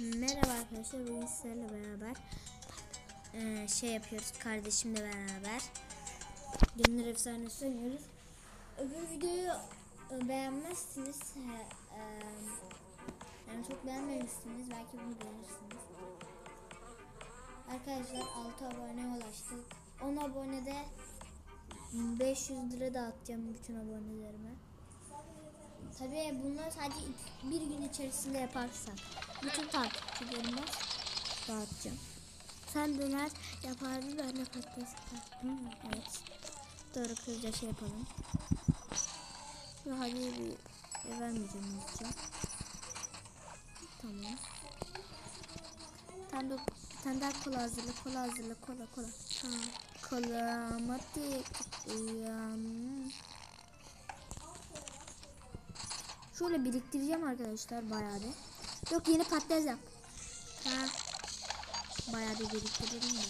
Merhaba arkadaşlar bugün sizlerle beraber eee, şey yapıyoruz kardeşimle beraber Gönül efsanesi oynuyoruz. Öbür videoyu e, beğenmezsiniz. Eee, yani çok beğenmemişsiniz. Belki bunu beğenirsiniz. Arkadaşlar 6 abone ulaştık. 10 abonede 500 lira dağıtacağım bütün abonelerime. Tabii bunları sadece bir gün içerisinde yaparsak bütün takipçilerime dağıtacağım. Sen döner yapardın ben de patates yapardım. Evet. Doğru kızca şey yapalım. Ve hadi bir vermeyeceğim unutacağım. Tamam. Sen de tane daha kola hazırla, kola hazırla, kola kola. Tamam. Kola mati uyan. Şöyle biriktireceğim arkadaşlar bayağı da. Yok yeni patates yap. Ha. Bayağı da biriktirelim de.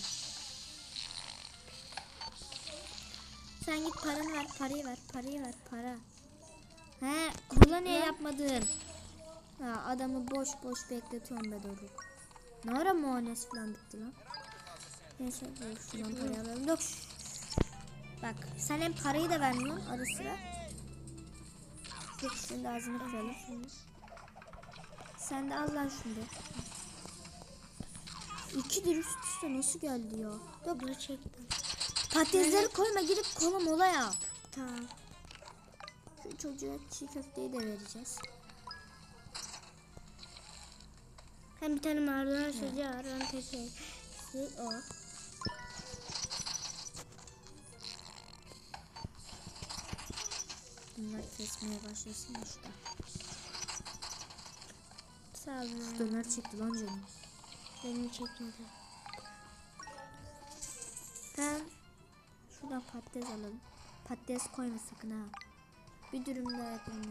Sen git paranı ver, parayı ver, parayı ver, para. He, kola Ne? yapmadın? Ha, adamı boş boş bekletiyorum be Doruk. Ne ara muayenesi falan bitti lan? Neyse şuradan parayı alalım. Yok. Bak sen hem parayı da vermiyorsun ara sıra. Yok şimdi ağzını kıralım. Sen de al lan şunu da. İki dir üst üste nasıl geldi ya? Yok Gerçekten. patatesleri koyma gidip kola mola yap. Tamam. Şu çocuğa çiğ köfteyi de vereceğiz. Hem bir tane maydanoz çocuğu var. Onun tekesi o. Bunlar kesmeye başlasın işte. Sağ olun. Döner çıktı lan canım. Beni çekmedi. Hem şuradan patates alalım. Patates koyma sakın ha. Bir dürüm daha. Tamam.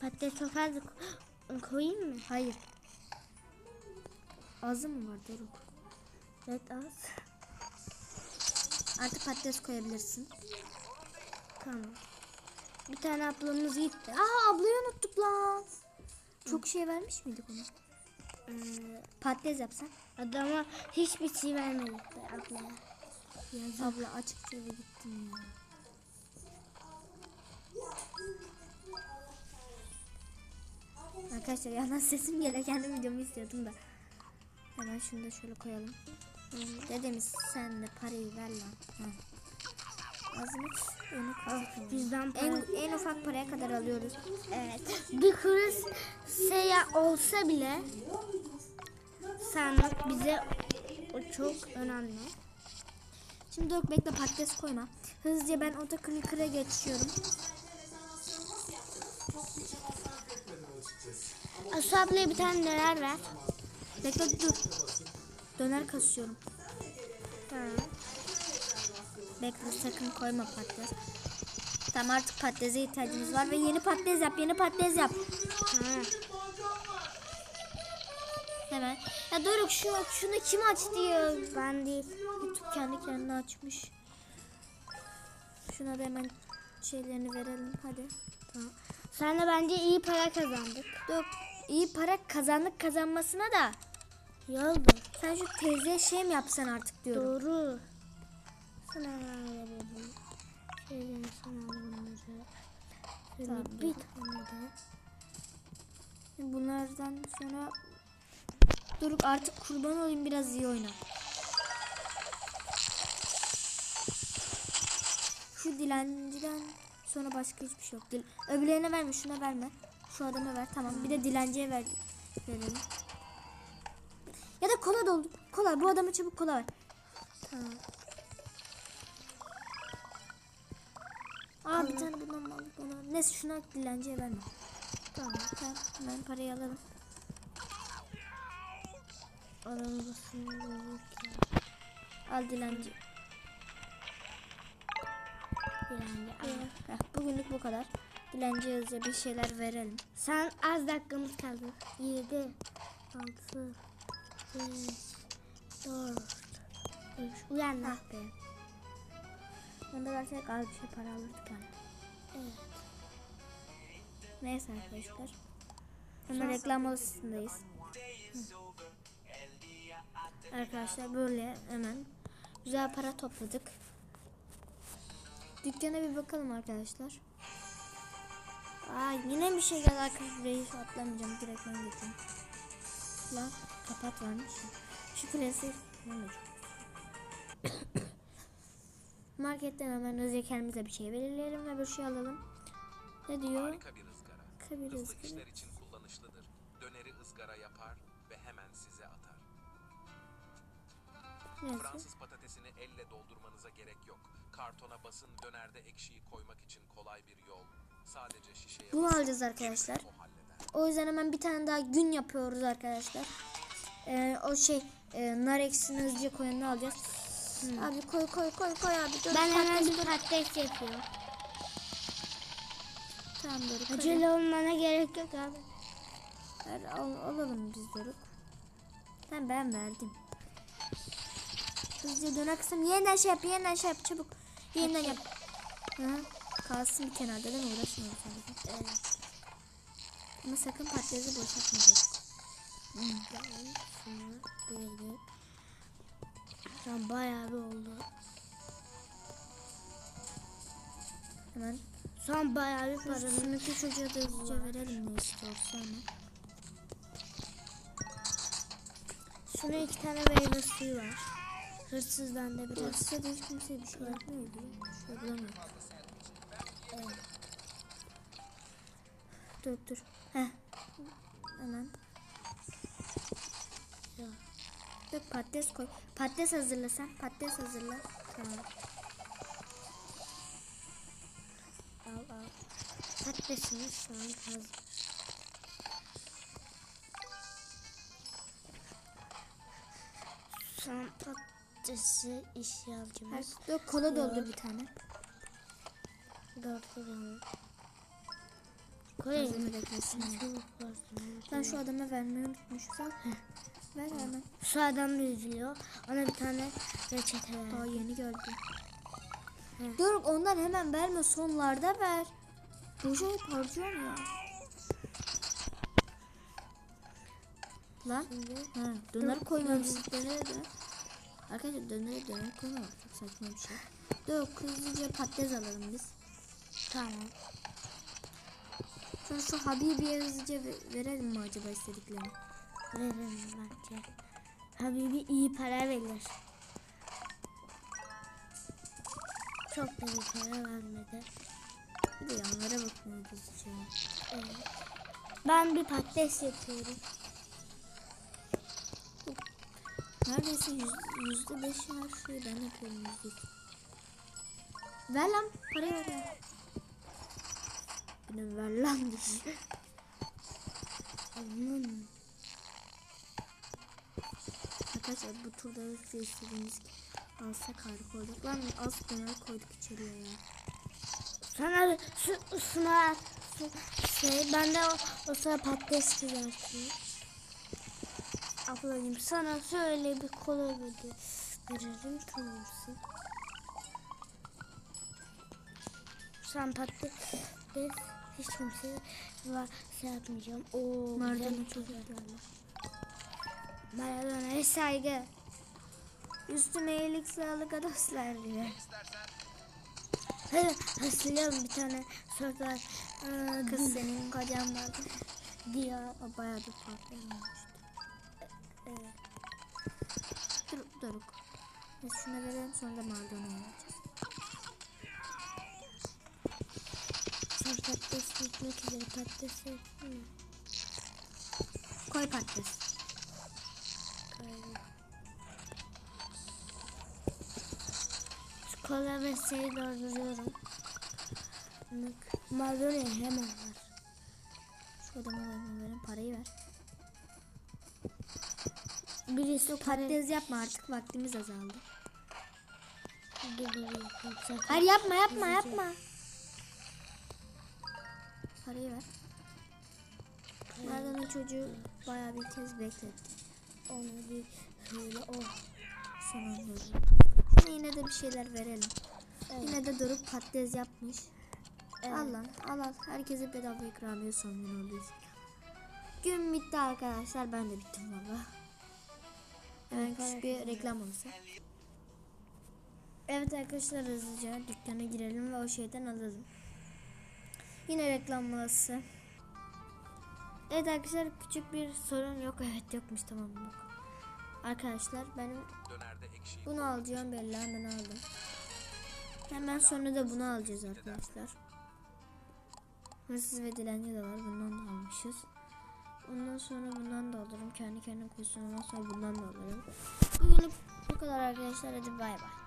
Patates çok fazla ko- koyayım mı? Hayır. Azı mı var Doruk? Evet az. Artık patates koyabilirsin. Tamam. Bir tane ablamız gitti. Aa ablayı unuttuk lan. Çok şey vermiş miydik ona? Ee, Patates yapsan. adama hiçbir şey vermedik be ablaya. Abla açıkça eve gittim ya. Arkadaşlar yandan sesim geliyor. Kendi videomu istiyordum da. Hemen şunu da şöyle koyalım. Dedemiz sen de parayı ver lan. Ha. Azmış. Onu koyalım. Bizden para. En, en ufak paraya kadar alıyoruz. Evet. Bir kuruş seya olsa bile sanmak bize o çok önemli. Şimdi dur bekle patates koyma. Hızlıca ben oto clicker'a geçiyorum. Asu ablaya bir tane neler ver. Bekle dur. Döner kasıyorum. Tamam. Bekle sakın koyma patates. Tamam artık patatese ihtiyacımız var ve yeni patates yap, yeni patates yap. Tamam. Hemen. Ya Doruk şu şunu kim açtı ya? Ben değil. YouTube kendi kendine açmış. Şuna da hemen şeylerini verelim hadi. Tamam. Sen de bence iyi para kazandık. Dur. İyi para kazandık kazanmasına da. Oldu. Sen şu teyzeye şey mi yapsan artık diyorum. Doğru. Sana verelim. Şöyle sana bunları. Tamam, bir tane de. Bunlardan sonra Doruk artık kurban olayım biraz iyi oyna. Şu dilenciden sonra başka hiçbir şey yok. Dil Öbürlerine verme, şuna verme. Şu adama ver, tamam. Bir de dilenciye ver. Verelim. Ya da kola doldur. Kola, bu adama çabuk kola ver. Tamam. Aa bir tane bundan aldık ona? Neyse şuna dilenciye verme. Tamam, tamam. Hemen parayı alalım. Ya. Al dilenci. Yani. Heh, bugünlük bu kadar. Dilenciye hızlıca bir şeyler verelim. Sen az dakikamız kaldı. 7 6 5 4 3 Uyan lan. Ah be. Onu da versek az bir şey para alırdık yani. Evet. Neyse arkadaşlar. Hemen reklam molasındayız. Arkadaşlar böyle hemen güzel para topladık. Dükkana bir bakalım arkadaşlar. Aa yine bir şey geldi arkadaşlar. Burayı atlamayacağım. Direkt ben geçeyim. Lan kapat varmış. Şu kulesi ne olacak? Marketten hemen hızlıca kendimize bir şey belirleyelim ve bir şey alalım. Ne diyor? Harika bir ızgara. Kabir Hızlı ızgara. işler için kullanışlıdır. Döneri ızgara yapar ve hemen size atar. Ne yazıyor? Fransız patatesini elle doldurmanıza gerek yok. Kartona basın dönerde ekşiyi koymak için kolay bir yol. Sadece şişeye Bunu basın, alacağız arkadaşlar. o yüzden hemen bir tane daha gün yapıyoruz arkadaşlar. Ee, o şey e, nar ekşisini hızlıca koyanını alacağız. Abi koy koy koy koy abi. Dur, Ben hemen bir patates yapıyorum. Tamam Doruk. Acele olmana gerek yok abi. Ver, al, alalım biz Doruk. Tamam ben verdim. Hızlıca döner kısım. Yeniden şey yap yeniden şey yap çabuk. Yeniden yap. Hı, kalsın bir kenarda değil mi? Uğraşmayalım sadece. Evet. Ama sakın patatesi boşaltmayacağız. Ben şunu böyle. Tam bayağı bir oldu. Hemen Son bayağı bir paranın. Sınıfı çocuğa da hızlıca verelim ne istiyorsa ama. Şuna iki tane meyve suyu var. Hırsızdan da biraz. Burası da hiç kimse bir şey yapmıyor diye. Şöyle bulamıyorum. Evet. Dur dur. Heh. Hemen. Dur patates koy. Patates hazırla sen. Patates hazırla. Tamam. Al al. Patatesimiz şu an hazır. Şu an patatesi Her, ihtiyacımız. dur kola doldur bir tane. Dolduralım. Koyayım. Ben şu adama vermeyi unutmuşuz. Ver hemen. Şu adam da üzülüyor. Ona bir tane reçete Daha ver. yeni geldi. Hı. Dur ondan hemen verme sonlarda ver. Boşa hep harcıyorsun ya. Lan. Ha, döner koymamışız. Dönere döner. Arkadaşlar dönere döner koymamak çok saçma bir şey. Dur hızlıca patates alalım biz. tamam. Sonra şu Habibi'ye hızlıca ve- verelim mi acaba istediklerini? Verelim bence. Habibi iyi para verir. Çok da iyi para vermedi. Bir de yanlara bakmıyor hızlıca. Evet. Ben bir patates yapıyorum. Neredeyse yüz, yüzde beş her şeyi ben yapıyorum yüzde. Ver lan parayı ver lan. Benim ver lan diye. Anladın Arkadaşlar bu turda size istediğiniz alsak harika olacak. Lan az döner koyduk içeriye ya. Sana şu şuna şu şey ben de o, o sıra patates kızartayım. Ablacığım sana şöyle bir kola verdi. Veririm tanırsın. Sen patates hiç kimse var şey yapmayacağım. Oo, Maradona güzel. çok güzel. Maradona'ya saygı. Üstüme iyilik sağlık dostlar diye. Hadi hatırlıyorum bir tane sokak ıı, Kız senin kocan vardı. diyor. O bayağı bir olmuştu. Evet. Dur, Doruk. Biz şuna verelim sonra da Maradona'ya. Sen patates bitmek üzere patates. Koy patates. Kola ve şeyi dolduruyorum. Maradona'ya hemen var. Şu adama verin, parayı ver. Birisi patates yapma artık vaktimiz azaldı. Hayır yapma yapma yapma. Parayı ver. Maradona çocuğu bayağı bir kez bekletti. Ona bir şöyle o. Sonunda. Yine de bir şeyler verelim. Evet. Yine de Doruk patates yapmış. Evet. Al lan al al. Herkese bedava ikramiye son gün için. Gün bitti arkadaşlar. Ben de bittim valla. Hemen küçük bir reklam olsa. Evet arkadaşlar hızlıca dükkana girelim ve o şeyden alalım. Yine reklam molası. Evet arkadaşlar küçük bir sorun yok. Evet yokmuş tamam yok. Arkadaşlar benim bunu alacağım belli hemen aldım. Hemen sonra da bunu alacağız arkadaşlar. Hırsız ve dilenci de var. Bundan da almışız. Ondan sonra bundan da alırım. Kendi kendine koysun. Ondan sonra bundan da alırım. Bugünlük bu kadar arkadaşlar. Hadi bay bay.